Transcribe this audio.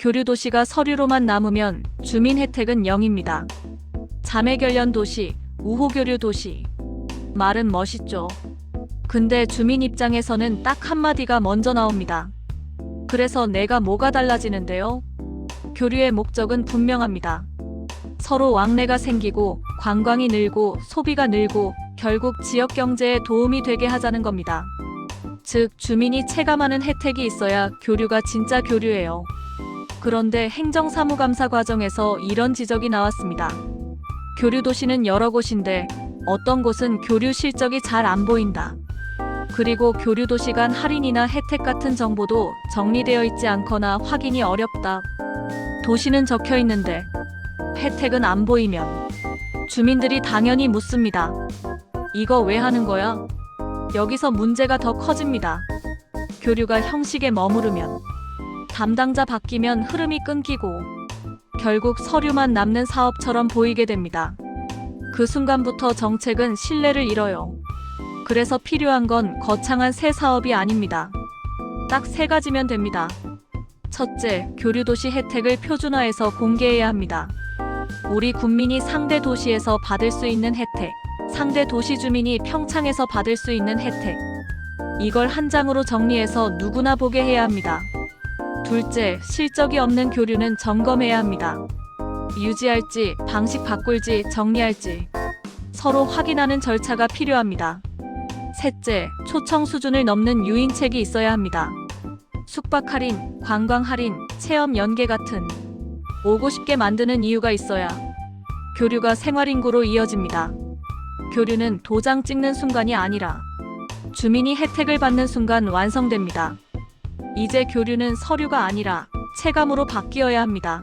교류 도시가 서류로만 남으면 주민 혜택은 0입니다. 자매 결연 도시, 우호 교류 도시. 말은 멋있죠. 근데 주민 입장에서는 딱 한마디가 먼저 나옵니다. 그래서 내가 뭐가 달라지는데요? 교류의 목적은 분명합니다. 서로 왕래가 생기고 관광이 늘고 소비가 늘고 결국 지역 경제에 도움이 되게 하자는 겁니다. 즉, 주민이 체감하는 혜택이 있어야 교류가 진짜 교류예요. 그런데 행정사무감사 과정에서 이런 지적이 나왔습니다. 교류 도시는 여러 곳인데 어떤 곳은 교류 실적이 잘 안 보인다. 그리고 교류 도시 간 할인이나 혜택 같은 정보도 정리되어 있지 않거나 확인이 어렵다. 도시는 적혀 있는데 혜택은 안 보이면 주민들이 당연히 묻습니다. 이거 왜 하는 거야? 여기서 문제가 더 커집니다. 교류가 형식에 머무르면 담당자 바뀌면 흐름이 끊기고 결국 서류만 남는 사업처럼 보이게 됩니다. 그 순간부터 정책은 신뢰를 잃어요. 그래서 필요한 건 거창한 새 사업이 아닙니다. 딱 세 가지면 됩니다. 첫째, 교류도시 혜택을 표준화해서 공개해야 합니다. 우리 국민이 상대 도시에서 받을 수 있는 혜택, 상대 도시 주민이 평창에서 받을 수 있는 혜택. 이걸 한 장으로 정리해서 누구나 보게 해야 합니다. 둘째, 실적이 없는 교류는 점검해야 합니다. 유지할지, 방식 바꿀지, 정리할지. 서로 확인하는 절차가 필요합니다. 셋째, 초청 수준을 넘는 유인책이 있어야 합니다. 숙박 할인, 관광 할인, 체험 연계 같은 오고 싶게 만드는 이유가 있어야 교류가 생활인구로 이어집니다. 교류는 도장 찍는 순간이 아니라 주민이 혜택을 받는 순간 완성됩니다. 이제 교류는 서류가 아니라 체감으로 바뀌어야 합니다.